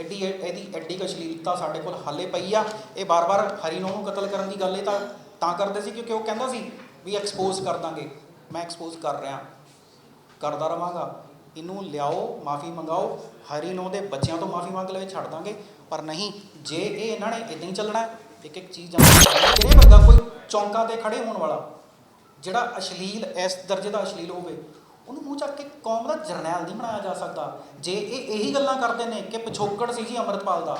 ਐਡੀ ਇਹਦੀ ਐਡੀ ਕੁ ਅਸ਼ਲੀਲਤਾ ਸਾਡੇ ਕੋਲ ਹਾਲੇ ਪਈ ਆ। ਇਹ ਬਾਰ-ਬਾਰ ਹਰੀਨੋ ਨੂੰ ਕਤਲ ਕਰਨ ਦੀ ਗੱਲ ਇਹ ਤਾਂ ਤਾਂ ਕਰਦੇ ਸੀ ਕਿਉਂਕਿ ਉਹ ਕਹਿੰਦਾ ਸੀ ਵੀ ਐਕਸਪੋਜ਼ ਕਰ ਦਾਂਗੇ। ਮੈਂ ਐਕਸਪੋਜ਼ ਕਰ ਰਿਹਾ। ਕਰਦਾ ਰਵਾਂਗਾ। ਇਹਨੂੰ ਲਿਆਓ, ਮਾਫੀ ਮੰਗਾਓ। ਹਰੀਨੋ ਦੇ ਬੱਚਿਆਂ ਤੋਂ ਮਾਫੀ ਮੰਗ ਲਵੇ, ਛੱਡ ਦਾਂਗੇ। ਪਰ ਨਹੀਂ, ਜੇ ਇਹ ਇਹਨਾਂ ਨੇ ਇਦਾਂ ਹੀ ਚੱਲਣਾ ਇੱਕ ਇੱਕ ਚੀਜ਼ ਤੇਰੇ ਬੰਦਾ ਕੋਈ ਚੌਂਕਾਂ ਤੇ ਖੜੇ ਹੋਣ ਵਾਲਾ, ਜਿਹੜਾ ਅਸ਼ਲੀਲ, ਇਸ ਦਰਜੇ ਦਾ ਅਸ਼ਲੀਲ ਹੋਵੇ ਉਹਨੂੰ ਮੂੰਹ ਚੱਕ ਕੇ ਕੌਮ ਦਾ ਜਰਨੈਲ ਨਹੀਂ ਬਣਾਇਆ ਜਾ ਸਕਦਾ। ਜੇ ਇਹ ਇਹੀ ਗੱਲਾਂ ਕਰਦੇ ਨੇ ਕਿ ਪਿਛੋਕੜ ਸੀ ਜੀ ਅੰਮ੍ਰਿਤਪਾਲ ਦਾ,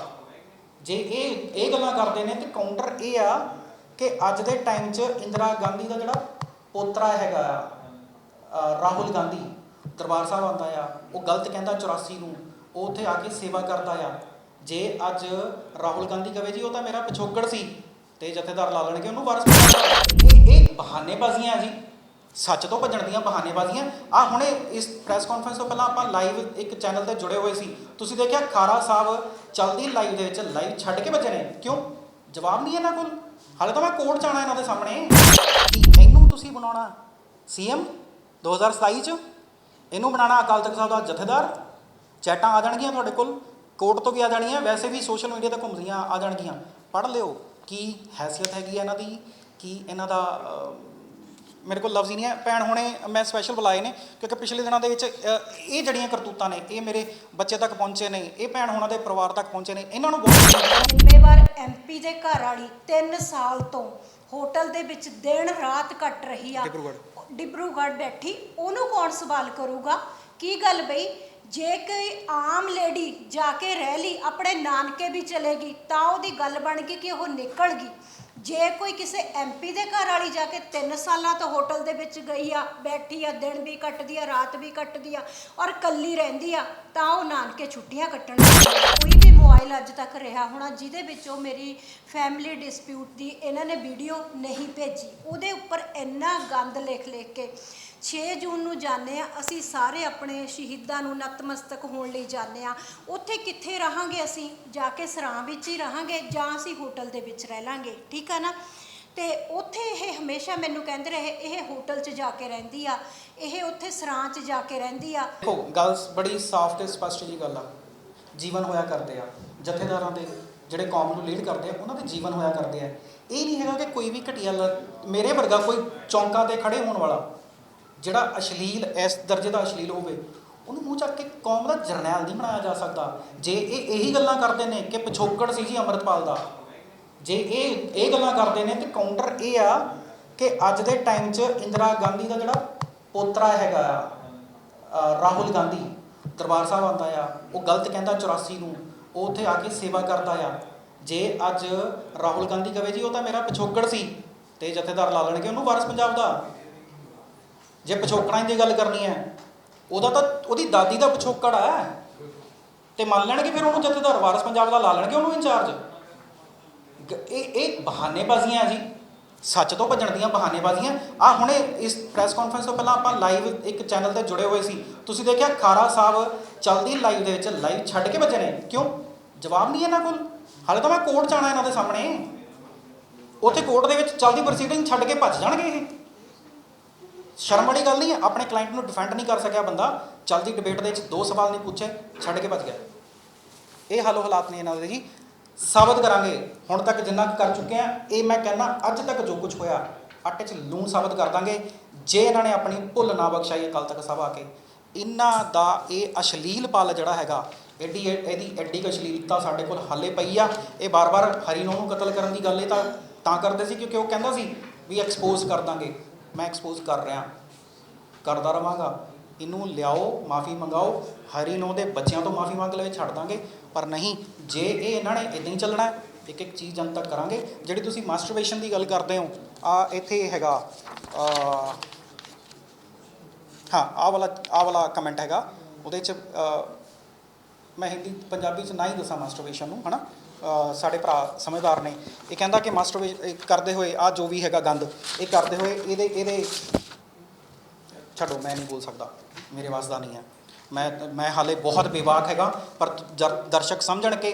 ਜੇ ਇਹ ਇਹ ਗੱਲਾਂ ਕਰਦੇ ਨੇ ਤੇ ਕਾਊਂਟਰ ਇਹ ਆ ਕਿ ਅੱਜ ਦੇ ਟਾਈਮ 'ਚ ਇੰਦਰਾ ਗਾਂਧੀ ਦਾ ਜਿਹੜਾ ਪੋਤਰਾ ਹੈਗਾ ਆ ਰਾਹੁਲ ਗਾਂਧੀ, ਦਰਬਾਰ ਸਾਹਿਬ ਆਉਂਦਾ ਆ, ਉਹ ਗਲਤ ਕਹਿੰਦਾ 84 ਨੂੰ, ਉਹ ਉੱਥੇ ਆ ਕੇ ਸੇਵਾ ਕਰਦਾ ਆ। ਜੇ ਅੱਜ ਰਾਹੁਲ ਗਾਂਧੀ ਕਵੇ ਜੀ, ਉਹ ਤਾਂ ਮੇਰਾ ਪਿਛੋਕੜ ਸੀ ਤੇ ਜਥੇਦਾਰ ਲਾ ਲੈਣਗੇ, ਉਹਨੂੰ ਵਾਰਸ ਇਹ ਇਹ ਬਹਾਨੇਬਾਜ਼ੀਆਂ ਜੀ। ਸੱਚ ਤੋਂ ਭੱਜਣ ਦੀਆਂ ਬਹਾਨੇਬਾਜ਼ੀਆਂ। ਆ ਹੁਣੇ ਇਸ ਪ੍ਰੈਸ ਕਾਨਫਰੰਸ ਤੋਂ ਪਹਿਲਾਂ ਆਪਾਂ ਲਾਈਵ ਇੱਕ ਚੈਨਲ ਤੇ ਜੁੜੇ ਹੋਏ ਸੀ। ਤੁਸੀਂ ਦੇਖਿਆ ਖਾਰਾ ਸਾਹਿਬ ਚਲਦੀ ਲਾਈਵ ਦੇ ਵਿੱਚ ਲਾਈਵ ਛੱਡ ਕੇ ਭੱਜੇ ਨੇ। ਕਿਉਂ? ਜਵਾਬ ਨਹੀਂ ਇਹਨਾਂ ਕੋਲ? ਹਾਲੇ ਤਾਂ ਮੈਂ ਕੋਰਟ ਚ ਆਉਣਾ ਇਹਨਾਂ ਦੇ ਸਾਹਮਣੇ। ਕਿ ਇਹਨੂੰ ਤੁਸੀਂ ਬਣਾਉਣਾ। ਸੀਐਮ 2027 ਚ? ਇਹਨੂੰ ਬਣਾਉਣਾ ਅਕਾਲ ਤਖਤ ਸਾਹਿਬ ਦਾ ਜਥੇਦਾਰ। ਚੈਟਾਂ ਆ ਜਾਣਗੀਆਂ ਤੁਹਾਡੇ ਕੋਲ। ਕੋਰਟ ਤੋਂ ਵੀ ਆ ਜਾਣਗੀਆਂ ਵੈਸੇ ਵੀ ਸੋਸ਼ਲ ਮੀਡੀਆ ਤੇ ਘੁੰਮਦੀਆਂ ਆ ਜਾਣਗੀਆਂ। ਪੜ੍ਹ ਲਿਓ ਕੀ ਹੈਸੀਅਤ ਹੈਗੀ ਹੈ ਇਹਨਾਂ ਦੀ? ਕੀ ਇਹਨਾਂ ਦਾ ਮੇਰੇ ਕੋਲ ਲਫ਼ਜ਼ ਹੀ ਨਹੀਂ ਹੈ। ਭੈਣ ਹੁਣੇ ਮੈਂ ਸਪੈਸ਼ਲ ਬੁਲਾਏ ਨੇ ਕਿਉਂਕਿ ਪਿਛਲੇ ਦਿਨਾਂ ਦੇ ਵਿੱਚ ਇਹ ਜੜੀਆਂ ਕਰਤੂਤਾਂ ਨੇ ਇਹ ਮੇਰੇ ਬੱਚੇ ਤੱਕ ਪਹੁੰਚੇ ਨੇ ਇਹ ਭੈਣ ਹੁਣਾਂ ਦੇ ਪਰਿਵਾਰ ਤੱਕ ਪਹੁੰਚੇ ਨੇ ਇਹਨਾਂ ਨੂੰ ਬਹੁਤ ਜ਼ਿੰਮੇਵਾਰ ਐਮਪੀ ਦੇ ਘਰ ਵਾਲੀ 3 ਸਾਲ ਤੋਂ ਹੋਟਲ ਦੇ ਵਿੱਚ ਦਿਨ ਰਾਤ ਕੱਟ ਰਹੀ ਆ। ਡਿਬਰੂਗੜ੍ਹ। ਬੈਠੀ ਉਹਨੂੰ ਕੌਣ ਸੰਭਾਲ ਕਰੂਗਾ? ਕੀ ਗੱਲ ਬਈ? ਜੇ ਕੋਈ ਆਮ ਲੇਡੀ ਜਾ ਕੇ ਰਹਿ ਲਈ ਆਪਣੇ ਨਾਨਕੇ ਵੀ ਚਲੇਗੀ ਤਾਂ ਉਹਦੀ ਗੱਲ ਬਣ ਗਈ ਕਿ ਉਹ ਨਿਕਲ ਗਈ। ਜੇ ਕੋਈ ਕਿਸੇ ਐਮਪੀ ਦੇ ਘਰ ਵਾਲੀ ਜਾ ਕੇ 3 ਸਾਲਾਂ ਤੋਂ ਹੋਟਲ ਦੇ ਵਿੱਚ ਗਈ ਆ, ਬੈਠੀ ਆ, ਦਿਨ ਵੀ ਕੱਟਦੀ ਆ, ਰਾਤ ਵੀ ਕੱਟਦੀ ਆ ਔਰ ਕੱਲੀ ਰਹਿੰਦੀ ਆ, ਤਾਂ ਉਹ ਨਾਨਕੇ ਛੁੱਟੀਆਂ ਕੱਟਣ ਕੋਈ ਵੀ ਮੋਬਾਈਲ ਅੱਜ ਤੱਕ ਰਿਹਾ ਹੋਣਾ, ਜਿਹਦੇ ਵਿੱਚ ਉਹ ਮੇਰੀ ਫੈਮਿਲੀ ਡਿਸਪਿਊਟ ਦੀ ਇਹਨਾਂ ਨੇ ਵੀਡੀਓ ਨਹੀਂ ਭੇਜੀ, ਉਹਦੇ ਉੱਪਰ ਇੰਨਾ ਗੰਦ ਲਿਖ ਲਿਖ ਕੇ 6 ਜੂਨ ਨੂੰ ਜਾਂਦੇ ਆ ਅਸੀਂ ਸਾਰੇ ਆਪਣੇ ਸ਼ਹੀਦਾਂ ਨੂੰ ਨਤਮਸਤਕ ਹੋਣ ਲਈ ਜਾਂਦੇ ਆ ਉੱਥੇ ਕਿੱਥੇ ਰਹਾਂਗੇ ਅਸੀਂ? ਜਾ ਕੇ ਸਰਾਂ ਵਿੱਚ ਹੀ ਰਹਾਂਗੇ ਜਾਂ ਅਸੀਂ ਹੋਟਲ ਦੇ ਵਿੱਚ ਰਹਿ ਲਾਂਗੇ, ਠੀਕ ਆ ਨਾ? ਤੇ ਉੱਥੇ ਇਹ ਹਮੇਸ਼ਾ ਮੈਨੂੰ ਕਹਿੰਦੇ ਰਹੇ, ਇਹ ਹੋਟਲ 'ਚ ਜਾ ਕੇ ਰਹਿੰਦੀ ਆ, ਇਹ ਉੱਥੇ ਸਰਾਂ 'ਚ ਜਾ ਕੇ ਰਹਿੰਦੀ ਆ। ਦੇਖੋ, ਗੱਲ ਬੜੀ ਸਾਫ਼ ਤੇ ਸਪਸ਼ਟ ਜੀ ਗੱਲ ਆ। ਜੀਵਨ ਹੋਇਆ ਕਰਦੇ ਆ, ਜਥੇਦਾਰਾਂ ਦੇ ਜਿਹੜੇ ਕੌਮ ਨੂੰ ਲੀਡ ਕਰਦੇ ਆ, ਉਹਨਾਂ ਦੇ ਜੀਵਨ ਹੋਇਆ ਕਰਦੇ ਆ। ਇਹ ਨਹੀਂ ਹੈਗਾ ਕਿ ਕੋਈ ਵੀ ਘਟੀਆ ਲ- ਮੇਰੇ ਵਰਗਾ ਕੋਈ ਚੌਂਕਾਂ ਤੇ ਖੜੇ ਹੋਣ ਵਾਲਾ ਜਿਹੜਾ ਅਸ਼ਲੀਲ, ਇਸ ਦਰਜੇ ਦਾ ਅਸ਼ਲੀਲ ਹੋਵੇ, ਉਹਨੂੰ ਮੂੰਹ ਚੱਕ ਕੇ ਕੌਮ ਦਾ ਜਰਨੈਲ ਨਹੀਂ ਬਣਾਇਆ ਜਾ ਸਕਦਾ। ਜੇ ਇਹ ਇਹੀ ਗੱਲਾਂ ਕਰਦੇ ਨੇ ਕਿ ਪਿਛੋਕੜ ਸੀ ਜੀ ਅੰਮ੍ਰਿਤਪਾਲ ਦਾ, ਜੇ ਇਹ ਇਹ ਗੱਲਾਂ ਕਰਦੇ ਨੇ ਤੇ ਕਾਊਂਟਰ ਇਹ ਆ ਕਿ ਅੱਜ ਦੇ ਟਾਈਮ 'ਚ ਇੰਦਰਾ ਗਾਂਧੀ ਦਾ ਜਿਹੜਾ ਪੋਤਰਾ ਹੈਗਾ ਆ ਰਾਹੁਲ ਗਾਂਧੀ, ਦਰਬਾਰ ਸਾਹਿਬ ਆਉਂਦਾ ਆ, ਉਹ ਗਲਤ ਕਹਿੰਦਾ 84 ਨੂੰ, ਉਹ ਉੱਥੇ ਆ ਕੇ ਸੇਵਾ ਕਰਦਾ ਆ। ਜੇ ਅੱਜ ਰਾਹੁਲ ਗਾਂਧੀ ਕਵੇ ਜੀ, ਉਹ ਤਾਂ ਮੇਰਾ ਪਿਛੋਕੜ ਸੀ, ਤੇ ਜਥੇਦਾਰ ਲਾ ਲੈਣਗੇ, ਉਹਨੂੰ ਵਾਰਸ ਪੰਜਾਬ ਦਾ। ਜੇ ਪਿਛੋਕੜਾਂ ਦੀ ਗੱਲ ਕਰਨੀ ਹੈ, ਉਹਦਾ ਤਾਂ ਉਹਦੀ ਦਾਦੀ ਦਾ ਪਿਛੋਕੜ ਆ। ਤੇ ਮੰਨ ਲੈਣਗੇ ਫਿਰ ਉਹਨੂੰ ਜਥੇਦਾਰ, ਵਾਰਸ ਪੰਜਾਬ ਦਾ ਲਾ ਲੈਣਗੇ ਉਹਨੂੰ ਇੰਚਾਰਜ। ਗ- ਇਹ ਇਹ ਬਹਾਨੇਬਾਜ਼ੀਆਂ ਆ ਜੀ। ਸੱਚ ਤੋਂ ਭੱਜਣ ਦੀਆਂ ਬਹਾਨੇਬਾਜ਼ੀਆਂ। ਆ ਹੁਣੇ ਇਸ ਪ੍ਰੈਸ ਕਾਨਫਰੰਸ ਤੋਂ ਪਹਿਲਾਂ ਆਪਾਂ ਲਾਈਵ ਇੱਕ ਚੈਨਲ ਤੇ ਜੁੜੇ ਹੋਏ ਸੀ। ਤੁਸੀਂ ਦੇਖਿਆ ਖਾਰਾ ਸਾਹਿਬ ਚਲਦੀ ਲਾਈਵ ਦੇ ਵਿੱਚ ਲਾਈਵ ਛੱਡ ਕੇ ਭੱਜੇ ਨੇ। ਕਿਉਂ? ਜਵਾਬ ਨਹੀਂ ਇਹਨਾਂ ਕੋਲ? ਹਾਲੇ ਤਾਂ ਮੈਂ ਕੋਰਟ ਜਾਣਾ ਇਹਨਾਂ ਦੇ ਸਾਹਮਣੇ। ਉੱਥੇ ਕੋਰਟ ਦੇ ਵਿੱਚ ਚਲਦੀ ਪ੍ਰੋਸੀਡਿੰਗ ਛੱਡ ਕੇ ਭੱਜ ਜਾਣਗੇ ਇਹ। ਸ਼ਰਮ ਵਾਲੀ ਗੱਲ ਨਹੀਂ ਹੈ, ਆਪਣੇ ਕਲਾਇੰਟ ਨੂੰ ਡਿਫੈਂਡ ਨਹੀਂ ਕਰ ਸਕਿਆ ਬੰਦਾ। ਚਲਦੀ ਡਿਬੇਟ ਦੇ ਵਿੱਚ ਦੋ ਸਵਾਲ ਨਹੀਂ ਪੁੱਛੇ, ਛੱਡ ਕੇ ਭੱਜ ਗਿਆ। ਇਹ ਹਾਲੋ ਹਾਲਾਤ ਨੇ ਇਹਨਾਂ ਦੇ ਜੀ। ਸਾਬਤ ਕਰਾਂਗੇ। ਹੁਣ ਤੱਕ ਜਿੰਨਾ ਕੁ ਕਰ ਚੁੱਕੇ ਆ ਇਹ ਮੈਂ ਕਹਿੰਦਾ ਅੱਜ ਤੱਕ ਜੋ ਕੁਝ ਹੋਇਆ, ਆਟੇ 'ਚ ਲੂਣ ਸਾਬਤ ਕਰ ਦਾਂਗੇ। ਜੇ ਇਹਨਾਂ ਨੇ ਆਪਣੀ ਭੁੱਲ ਨਾ ਬਖਸ਼ਾਈ ਅਕਾਲ ਤੱਕ ਸਭ ਆ ਕੇ। ਇਹਨਾਂ ਦਾ ਇਹ ਅਸ਼ਲੀਲ ਪਲ ਜਿਹੜਾ ਹੈਗਾ ਐਡੀ ਇਹਦੀ ਐਡੀ ਕੁ ਅਸ਼ਲੀਲਤਾ ਸਾਡੇ ਕੋਲ ਹਾਲੇ ਪਈ ਆ। ਇਹ ਬਾਰ-ਬਾਰ ਹਰੀਨੋ ਨੂੰ ਕਤਲ ਕਰਨ ਦੀ ਗੱਲ ਇਹ ਤਾਂ ਤਾਂ ਕਰਦੇ ਸੀ ਕਿਉਂਕਿ ਉਹ ਕਹਿੰਦਾ ਸੀ ਵੀ ਐਕਸਪੋਜ਼ ਕਰ ਦਾਂਗੇ। ਮੈਂ ਐਕਸਪੋਜ਼ ਕਰ ਰਿਹਾ। ਕਰਦਾ ਰਵਾਂਗਾ। ਇਹਨੂੰ ਲਿਆਓ ਮਾਫੀ ਮੰਗਾਓ। ਹਰੀ ਨੋ ਦੇ ਬੱਚਿਆਂ ਤੋਂ ਮਾਫੀ ਮੰਗ ਲਵੇ ਛੱਡ ਦਾਂਗੇ। ਪਰ ਨਹੀਂ ਜੇ ਇਹ ਇਹਨਾਂ ਨੇ ਇਦਾਂ ਹੀ ਚੱਲਣਾ ਇੱਕ ਇੱਕ ਚੀਜ਼ ਜਨ ਤੱਕ ਕਰਾਂਗੇ। ਜਿਹੜੀ ਤੁਸੀਂ ਮਾਸਟਰਬੇਸ਼ਨ ਦੀ ਗੱਲ ਕਰਦੇ ਹੋ ਆ ਇੱਥੇ ਹੈਗਾ ਹਾਂ ਆ ਵਾਲਾ ਆ ਵਾਲਾ ਕਮੈਂਟ ਹੈਗਾ। ਉਹਦੇ ਚ ਮੈਂ ਹਿੰਦੀ ਪੰਜਾਬੀ ਚ ਨਾ ਹੀ ਦੱਸਾਂ ਮਾਸਟਰਬੇਸ਼ਨ ਨੂੰ ਹਨਾ? ਅ, ਸਾਡੇ ਭਰਾ ਸਮਝਦਾਰ ਨੇ। ਇਹ ਕਹਿੰਦਾ ਕਿ ਮਾਸਟਰਬੇਸ਼ਨ ਕਰਦੇ ਹੋਏ ਆ ਜੋ ਵੀ ਹੈਗਾ ਗੰਦ, ਇਹ ਕਰਦੇ ਹੋਏ ਇਹਦੇ ਇਹਦੇ ਛੱਡੋ, ਮੈਂ ਨਹੀਂ ਬੋਲ ਸਕਦਾ। ਮੇਰੇ ਵਾਸ ਦਾ ਨਹੀਂ ਹੈ। ਮੈਂ ਮੈਂ ਹਾਲੇ ਬਹੁਤ ਬੇਵਾਕ ਹੈਗਾ, ਪਰ ਜਰ- ਦਰਸ਼ਕ ਸਮਝਣ ਕਿ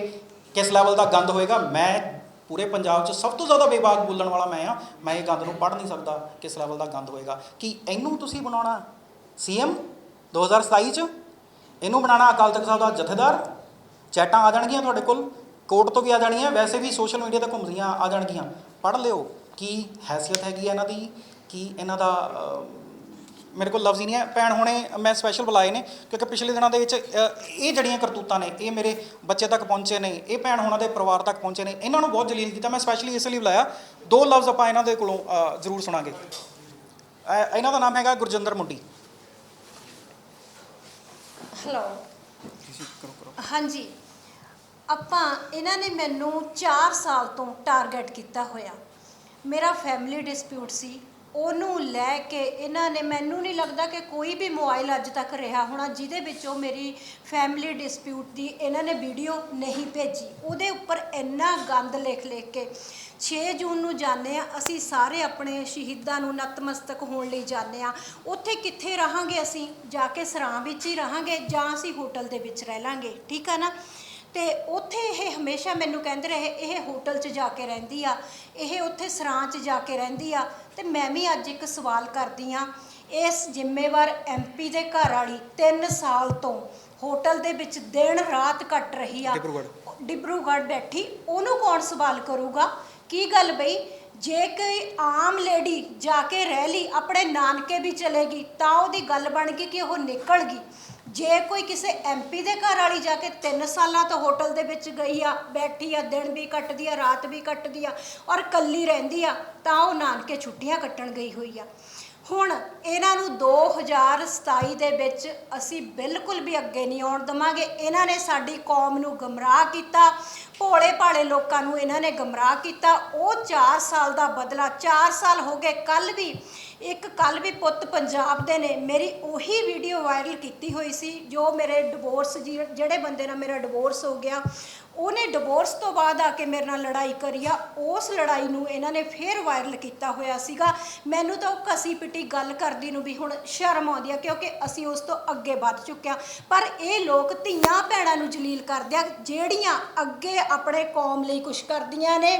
ਕਿਸ ਲੈਵਲ ਦਾ ਗੰਦ ਹੋਏਗਾ, ਮੈਂ ਪੂਰੇ ਪੰਜਾਬ 'ਚ ਸਭ ਤੋਂ ਜ਼ਿਆਦਾ ਬੇਬਾਕ ਬੋਲਣ ਵਾਲਾ ਮੈਂ ਆ ਮੈਂ ਇਹ ਗੰਦ ਨੂੰ ਪੜ੍ਹ ਨਹੀਂ ਸਕਦਾ, ਕਿਸ ਲੈਵਲ ਦਾ ਗੰਦ ਹੋਏਗਾ। ਕਿ ਇਹਨੂੰ ਤੁਸੀਂ ਬਣਾਉਣਾ? ਸੀਐਮ 2027 'ਚ? ਇਹਨੂੰ ਬਣਾਉਣਾ ਅਕਾਲ ਤਖਤ ਸਾਹਿਬ ਦਾ ਜਥੇਦਾਰ? ਚੈਟਾਂ ਆ ਜਾਣਗੀਆਂ ਤੁਹਾਡੇ ਕੋਲ? ਕੋਰਟ ਤੋਂ ਵੀ ਆ ਜਾਣੀਆਂ ਵੈਸੇ ਵੀ ਸੋਸ਼ਲ ਮੀਡੀਆ ਤੇ ਘੁੰਮਦੀਆਂ ਆ ਜਾਣਗੀਆਂ। ਪੜ੍ਹ ਲਿਓ ਕੀ ਹੈਸੀਅਤ ਹੈਗੀ ਹੈ ਇਹਨਾਂ ਦੀ ਕੀ ਇਹਨਾਂ ਦਾ ਮੇਰੇ ਕੋਲ ਲਫ਼ਜ਼ ਹੀ ਨਹੀਂ ਹੈ। ਭੈਣ ਹੁਣੇ ਮੈਂ ਸਪੈਸ਼ਲ ਬੁਲਾਏ ਨੇ ਕਿਉਂਕਿ ਪਿਛਲੇ ਦਿਨਾਂ ਦੇ ਵਿੱਚ ਇਹ ਜਿਹੜੀਆਂ ਕਰਤੂਤਾਂ ਨੇ ਇਹ ਮੇਰੇ ਬੱਚੇ ਤੱਕ ਪਹੁੰਚੇ ਨੇ ਇਹ ਭੈਣ ਹੁਣਾਂ ਦੇ ਪਰਿਵਾਰ ਤੱਕ ਪਹੁੰਚੇ ਨੇ ਇਹਨਾਂ ਨੂੰ ਬਹੁਤ ਜਲੀਲ ਕੀਤਾ। ਮੈਂ ਸਪੈਸ਼ਲੀ ਇਸ ਲਈ ਬੁਲਾਇਆ ਦੋ ਲਫ਼ਜ਼ ਆਪਾਂ ਇਹਨਾਂ ਦੇ ਕੋਲੋਂ ਜ਼ਰੂਰ ਸੁਣਾਂਗੇ। ਇਹਨਾਂ ਦਾ ਨਾਮ ਹੈਗਾ ਗੁਰਜਿੰਦਰ ਮੁੰਡੀ। ਹੈਲੋ ਤੁਸੀਂ ਕਰੋ ਕਰੋ। ਹਾਂਜੀ। ਆਪਾਂ, ਇਹਨਾਂ ਨੇ ਮੈਨੂੰ 4 ਸਾਲ ਤੋਂ ਟਾਰਗੇਟ ਕੀਤਾ ਹੋਇਆ। ਮੇਰਾ ਫੈਮਿਲੀ ਡਿਸਪਿਊਟ ਸੀ। ਉਹਨੂੰ ਲੈ ਕੇ ਇਹਨਾਂ ਨੇ, ਮੈਨੂੰ ਨਹੀਂ ਲੱਗਦਾ ਕਿ ਕੋਈ ਵੀ ਮੋਬਾਈਲ ਅੱਜ ਤੱਕ ਰਿਹਾ ਹੋਣਾ ਜਿਹਦੇ ਵਿੱਚੋਂ ਮੇਰੀ ਫੈਮਿਲੀ ਡਿਸਪਿਊਟ ਦੀ ਇਹਨਾਂ ਨੇ ਵੀਡੀਓ ਨਹੀਂ ਭੇਜੀ। ਉਹਦੇ ਉੱਪਰ ਇੰਨਾ ਗੰਦ ਲਿਖ ਲਿਖ ਕੇ 6 ਜੂਨ ਨੂੰ ਜਾਂਦੇ ਆ ਅਸੀਂ ਸਾਰੇ ਆਪਣੇ ਸ਼ਹੀਦਾਂ ਨੂੰ ਨਤਮਸਤਕ ਹੋਣ ਲਈ ਜਾਂਦੇ ਆ ਉੱਥੇ ਕਿੱਥੇ ਰਹਾਂਗੇ ਅਸੀਂ? ਜਾ ਕੇ ਸਰਾਂ ਵਿੱਚ ਹੀ ਰਹਾਂਗੇ ਜਾਂ ਅਸੀਂ ਹੋਟਲ ਦੇ ਵਿੱਚ ਰਹਿ ਲਾਂਗੇ। ਠੀਕ ਆ ਨਾ? ਤੇ ਉੱਥੇ ਇਹ ਹਮੇਸ਼ਾ ਮੈਨੂੰ ਕਹਿੰਦੇ ਰਹੇ ਇਹ ਹੋਟਲ 'ਚ ਜਾ ਕੇ ਰਹਿੰਦੀ ਆ ਇਹ ਉੱਥੇ ਸਰਾਂ 'ਚ ਜਾ ਕੇ ਰਹਿੰਦੀ ਆ ਤੇ ਮੈਂ ਵੀ ਅੱਜ ਇੱਕ ਸਵਾਲ ਕਰਦੀ ਆ ਇਸ ਜ਼ਿੰਮੇਵਾਰ ਐਮਪੀ ਦੇ ਘਰ ਵਾਲੀ 3 ਸਾਲ ਤੋਂ ਹੋਟਲ ਦੇ ਵਿੱਚ ਦਿਨ ਰਾਤ ਕੱਟ ਰਹੀ ਆ। ਡਿਬਰੂਗੜ੍ਹ। ਬੈਠੀ ਉਹਨੂੰ ਕੌਣ ਸਵਾਲ ਕਰੂਗਾ? ਕੀ ਗੱਲ ਬਈ? ਜੇ ਕੋਈ ਆਮ ਲੇਡੀ ਜਾ ਕੇ ਰਹਿ ਲਈ ਆਪਣੇ ਨਾਨਕੇ ਵੀ ਚਲੇਗੀ ਤਾਂ ਉਹਦੀ ਗੱਲ ਬਣ ਗਈ ਕਿ ਉਹ ਨਿਕਲ ਗਈ। ਜੇ ਕੋਈ ਕਿਸੇ ਐਮਪੀ ਦੇ ਘਰ ਵਾਲੀ ਜਾ ਕੇ 3 ਸਾਲਾਂ ਤੋਂ ਹੋਟਲ ਦੇ ਵਿੱਚ ਗਈ ਆ, ਬੈਠੀ ਆ, ਦਿਨ ਵੀ ਕੱਟਦੀ ਆ, ਰਾਤ ਵੀ ਕੱਟਦੀ ਆ ਔਰ ਕੱਲੀ ਰਹਿੰਦੀ ਆ, ਤਾਂ ਉਹ ਨਾਨਕੇ ਛੁੱਟੀਆਂ ਕੱਟਣ ਗਈ ਹੋਈ ਆ। ਹੁਣ ਇਹਨਾਂ ਨੂੰ 2027 ਦੇ ਵਿੱਚ ਅਸੀਂ ਬਿਲਕੁਲ ਵੀ ਅੱਗੇ ਨਹੀਂ ਆਉਣ ਦਵਾਂਗੇ। ਇਹਨਾਂ ਨੇ ਸਾਡੀ ਕੌਮ ਨੂੰ ਗਮਰਾਹ ਕੀਤਾ ਭੋਲੇ ਭਾਲੇ ਲੋਕਾਂ ਨੂੰ ਇਹਨਾਂ ਨੇ ਗਮਰਾਹ ਕੀਤਾ। ਉਹ 4 ਸਾਲ ਦਾ ਬਦਲਾ 4 ਸਾਲ ਹੋ ਗਏ ਕੱਲ ਵੀ ਇੱਕ ਕੱਲ ਵੀ ਪੁੱਤ ਪੰਜਾਬ ਦੇ ਨੇ, ਮੇਰੀ ਉਹੀ ਵੀਡੀਓ ਵਾਇਰਲ ਕੀਤੀ ਹੋਈ ਸੀ, ਜੋ ਮੇਰੇ ਡਿਵੋਰਸ ਜਿਹੜੇ ਬੰਦੇ ਨਾਲ ਮੇਰਾ ਡਿਵੋਰਸ ਹੋ ਗਿਆ, ਉਹਨੇ ਡਿਵੋਰਸ ਤੋਂ ਬਾਅਦ ਆ ਕੇ ਮੇਰੇ ਨਾਲ ਲੜਾਈ ਕਰੀ ਆ, ਉਸ ਲੜਾਈ ਨੂੰ ਇਹਨਾਂ ਨੇ ਫੇਰ ਵਾਇਰਲ ਕੀਤਾ ਹੋਇਆ ਸੀਗਾ। ਮੈਨੂੰ ਤਾਂ ਉਹ ਕਸੀ ਪਿੱਟੀ ਗੱਲ ਕਰਦੀ ਨੂੰ ਵੀ ਹੁਣ ਸ਼ਰਮ ਆਉਂਦੀ ਆ, ਕਿਉਂਕਿ ਅਸੀਂ ਉਸ ਤੋਂ ਅੱਗੇ ਵੱਧ ਚੁੱਕਿਆ ਪਰ ਇਹ ਲੋਕ ਧੀਆਂ ਭੈਣਾਂ ਨੂੰ ਜਲੀਲ ਕਰਦੇ ਆ, ਜਿਹੜੀਆਂ ਅੱਗੇ ਆਪਣੇ ਕੌਮ ਲਈ ਕੁਝ ਕਰਦੀਆਂ ਨੇ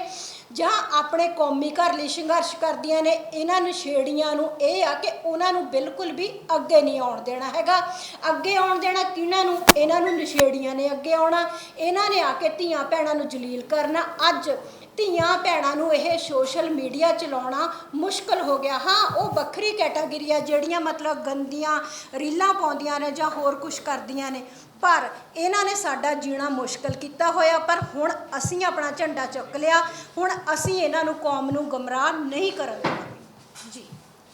ਜਾਂ ਆਪਣੇ ਕੌਮੀ ਘਰ ਲਈ ਸੰਘਰਸ਼ ਕਰਦੀਆਂ ਨੇ, ਇਹਨਾਂ ਨਸ਼ੇੜੀਆਂ ਨੂੰ ਇਹ ਆ ਕਿ ਉਹਨਾਂ ਨੂੰ ਬਿਲਕੁਲ ਵੀ ਅੱਗੇ ਨਹੀਂ ਆਉਣ ਦੇਣਾ ਹੈਗਾ। ਅੱਗੇ ਆਉਣ ਦੇਣਾ ਕਿਹਨਾਂ ਨੂੰ? ਇਹਨਾਂ ਨੂੰ ਨਸ਼ੇੜੀਆਂ ਨੇ ਅੱਗੇ ਆਉਣਾ। ਇਹਨਾਂ ਨੇ ਆ ਕੇ ਧੀਆਂ ਭੈਣਾਂ ਨੂੰ ਜਲੀਲ ਕਰਨਾ। ਅੱਜ ਧੀਆਂ ਭੈਣਾਂ ਨੂੰ ਇਹ ਸੋਸ਼ਲ ਮੀਡੀਆ ਚਲਾਉਣਾ ਮੁਸ਼ਕਲ ਹੋ ਗਿਆ। ਹਾਂ, ਉਹ ਵੱਖਰੀ ਕੈਟਾਗਰੀ ਆ ਜਿਹੜੀਆਂ ਮਤਲਬ ਗੰਦੀਆਂ ਰੀਲਾਂ ਪਾਉਂਦੀਆਂ ਨੇ ਜਾਂ ਹੋਰ ਕੁਝ ਕਰਦੀਆਂ ਨੇ। ਪਰ ਇਹਨਾਂ ਨੇ ਸਾਡਾ ਜੀਣਾ ਮੁਸ਼ਕਲ ਕੀਤਾ ਹੋਇਆ, ਪਰ ਹੁਣ ਅਸੀਂ ਆਪਣਾ ਝੰਡਾ ਚੁੱਕ ਲਿਆ, ਹੁਣ ਅਸੀਂ ਇਹਨਾਂ ਨੂੰ ਕੌਮ ਨੂੰ ਗਮਰਾਹ ਨਹੀਂ ਕਰਨ ਦੇਵਾਂਗੇ ਜੀ।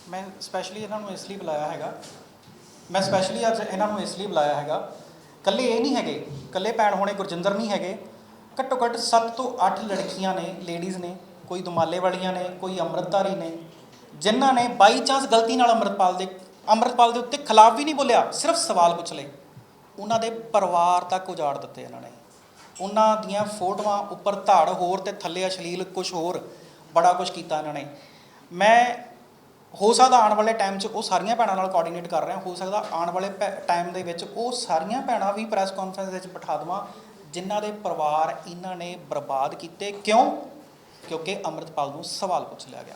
ਮੈਂ ਸਪੈਸ਼ਲੀ ਇਹਨਾਂ ਨੂੰ ਇਸ ਲਈ ਬੁਲਾਇਆ ਹੈਗਾ। ਮੈਂ ਸਪੈਸ਼ਲੀ ਅੱਜ ਇਹਨਾਂ ਨੂੰ ਇਸ ਲਈ ਬੁਲਾਇਆ ਹੈਗਾ। ਕੱਲੇ ਇਹ ਨਹੀਂ ਹੈਗੇ ਕੱਲੇ ਭੈਣ ਹੋਣੇ ਗੁਰਜਿੰਦਰ ਨਹੀਂ ਹੈਗੇ। ਘੱਟੋ ਘੱਟ 7 ਤੋਂ 8 ਲੜਕੀਆਂ ਨੇ ਲੇਡੀਜ਼ ਨੇ, ਕੋਈ ਦੁਮਾਲੇ ਵਾਲੀਆਂ ਨੇ, ਕੋਈ ਅੰਮ੍ਰਿਤਧਾਰੀ ਨੇ, ਜਿਨ੍ਹਾਂ ਨੇ ਬਾਈ ਚਾਂਸ ਗਲਤੀ ਨਾਲ ਅੰਮ੍ਰਿਤਪਾਲ ਦੇ ਅੰਮ੍ਰਿਤਪਾਲ ਦੇ ਉੱਤੇ ਖਿਲਾਫ ਵੀ ਨਹੀਂ ਬੋਲਿਆ, ਸਿਰਫ ਸਵਾਲ ਪੁੱਛ ਲਏ। ਉਹਨਾਂ ਦੇ ਪਰਿਵਾਰ ਤੱਕ ਉਜਾੜ ਦਿੱਤੇ ਇਹਨਾਂ ਨੇ। ਉਹਨਾਂ ਦੀਆਂ ਫੋਟੋਆਂ ਉੱਪਰ ਧਾੜ ਹੋਰ ਤੇ ਥੱਲੇ ਅਸ਼ਲੀਲ ਕੁਝ ਹੋਰ ਬੜਾ ਕੁਝ ਕੀਤਾ ਇਹਨਾਂ ਨੇ। ਮੈਂ ਹੋ ਸਕਦਾ ਆਉਣ ਵਾਲੇ ਟਾਈਮ 'ਚ ਉਹ ਸਾਰੀਆਂ ਭੈਣਾਂ ਨਾਲ ਕੋਆਰਡੀਨੇਟ ਕਰ ਰਿਹਾ, ਹੋ ਸਕਦਾ ਆਉਣ ਵਾਲੇ ਟਾਈਮ ਦੇ ਵਿੱਚ ਉਹ ਸਾਰੀਆਂ ਭੈਣਾਂ ਵੀ ਪ੍ਰੈਸ ਕਾਨਫਰੰਸ ਵਿੱਚ ਬਿਠਾ ਦੇਵਾਂ, ਜਿਨ੍ਹਾਂ ਦੇ ਪਰਿਵਾਰ ਇਹਨਾਂ ਨੇ ਬਰਬਾਦ ਕੀਤੇ। ਕਿਉਂ? ਕਿਉਂਕਿ ਅੰਮ੍ਰਿਤਪਾਲ ਨੂੰ ਸਵਾਲ ਪੁੱਛ ਲਿਆ ਗਿਆ।